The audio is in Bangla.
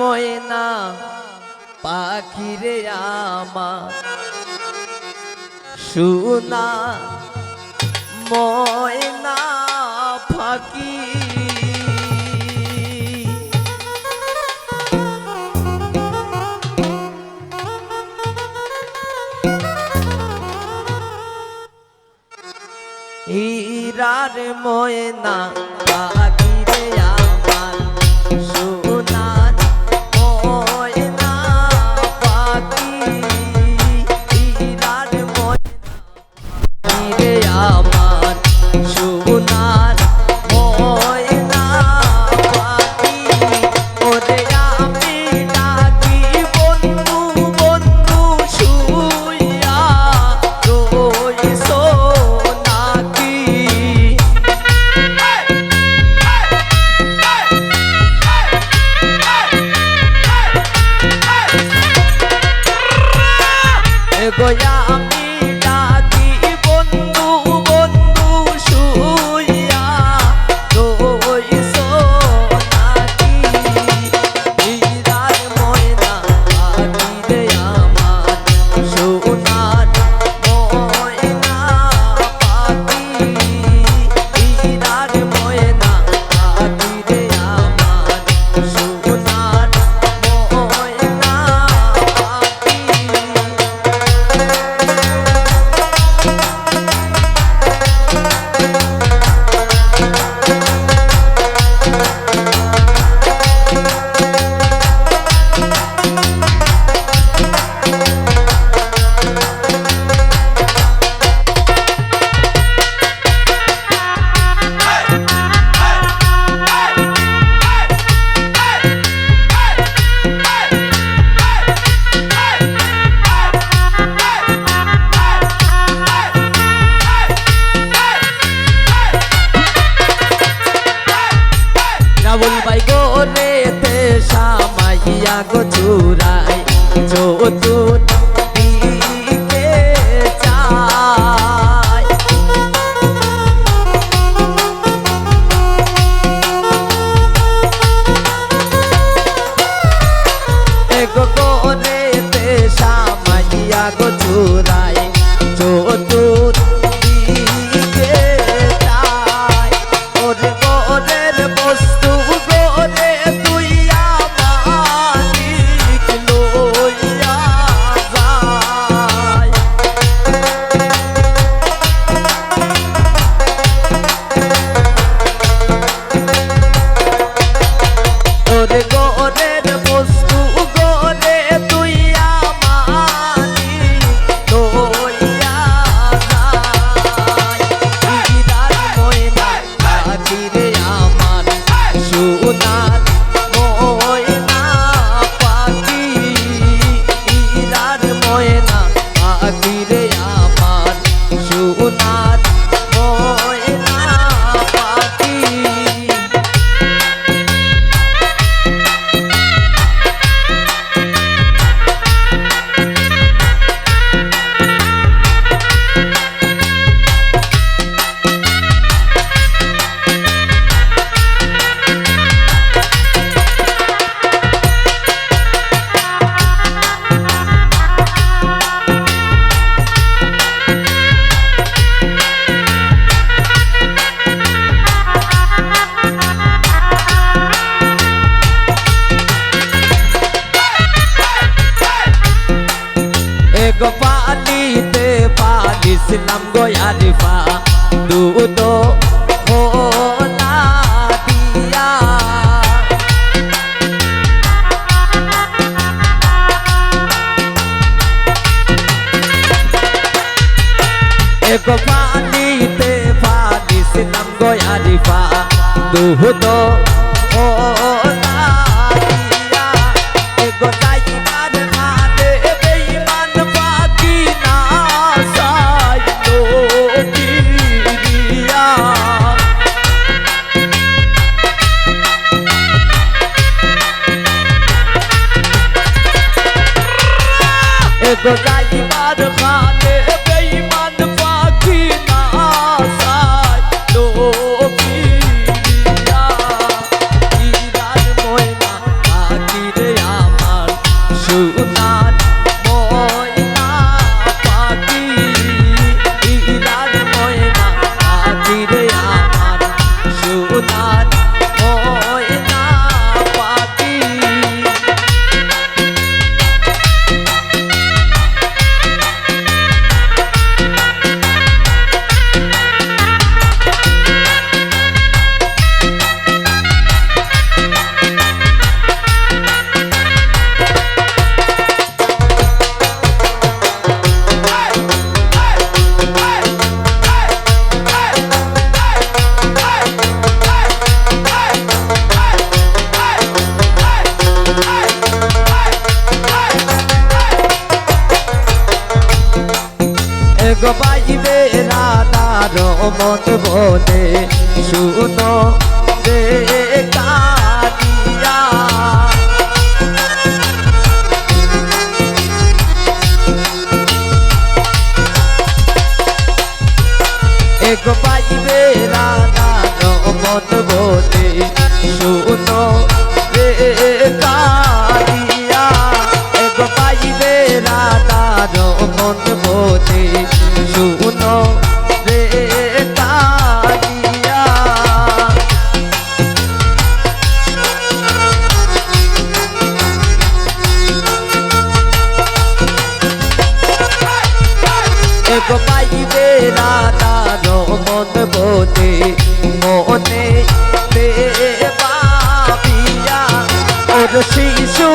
ময়না পাখিরে আমা সুনা ময়না ফাঁকি। ইরার ময়না পাখি গয়া গো চূড়ায়। ছিলাম গয়ারিফা দুধ পানিতে পানি ছিলাম গয়ারিফা দুধ গোলাইবার খানে বেইমান পাখি না সাই তো পিয়া ইরার ময়না পাখি রে আমার সুনা গো পাইবে রাধার মন বলে শুনো রে মোতে মোতে তে ওর শিশু